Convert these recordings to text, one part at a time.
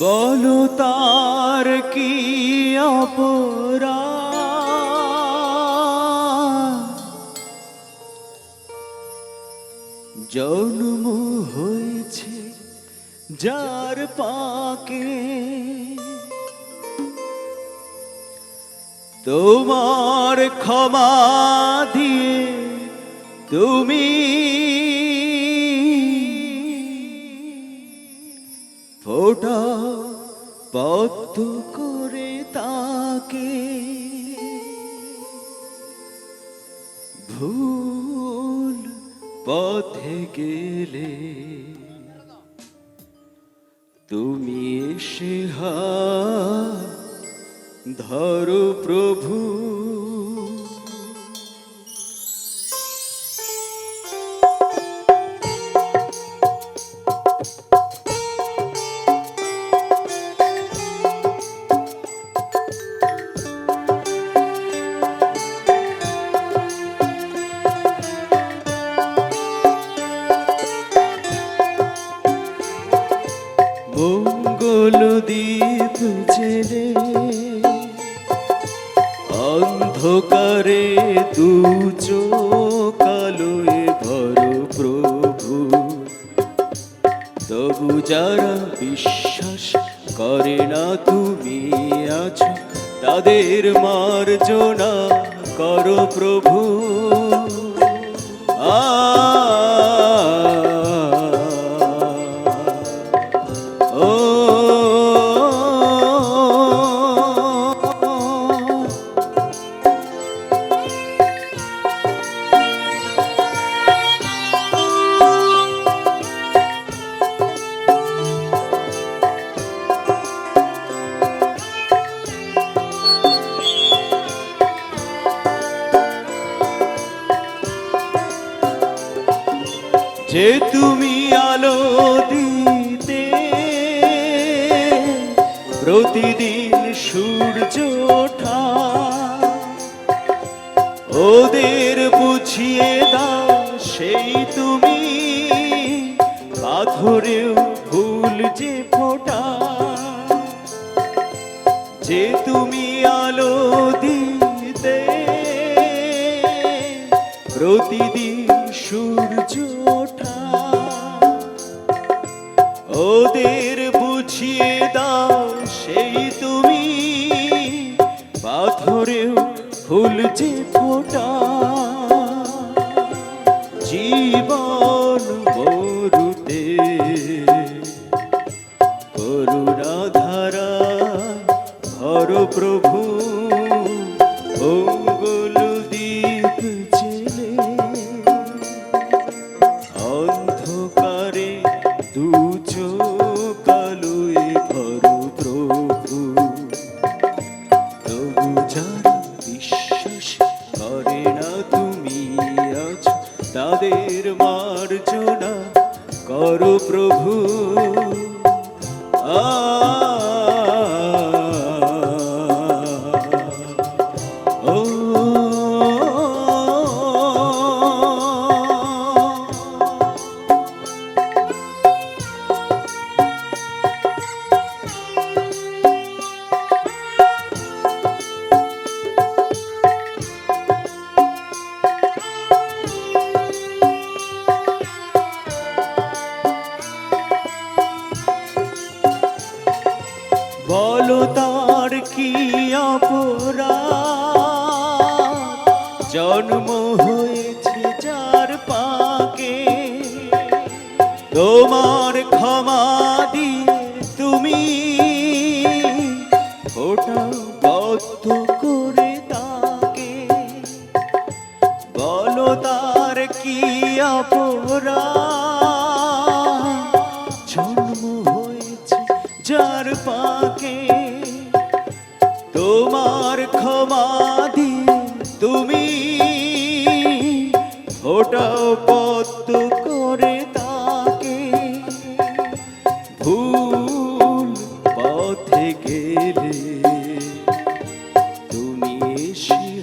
বলো তার কি অপরা জন্ম হয়েছে যার পাকে। তোমার ক্ষমা দিয়ে তুমি ফোটা পদ্ম করে তাকে ভুল পথে গেলে তুমি এসে ধরো প্রভু। মঙ্গল দীপ জেলে অন্ধকারে দু কালোয় ভর প্রভু। তবু যারা বিশ্বাস করে না তুমি আছো, তাদের মার্জনা করো প্রভু। আ যে তুমি আলো দিতে, প্রতিদিন সূর্য ওঠা, ওদের বুঝিয়ে দাও সেই তুমি, পাথরেও ফুল যে ফোটা। যে তুমি আলো দিতে, প্রতিদিন সূর্য ওঠা। ফুল যে ফোটা জীবন মরুতে করুণা ধারা ধর প্রভু মঙ্গল তাদের মার্জনা করো প্রভু। আ জন্ম হয়েছে চার পাকে তোমার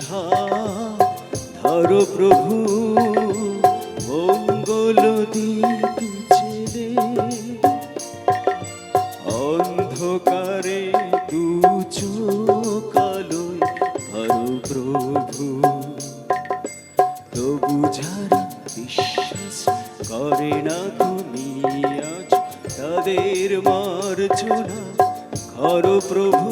ধরো প্রভু, মঙ্গল দ্বীপ ছেড়ে। অন্ধকারে দু চোখালোয় ধরো প্রভু। তবু যারা বিশ্বাস করে না তুমি আজ, তাদের মার্জনা করো প্রভু।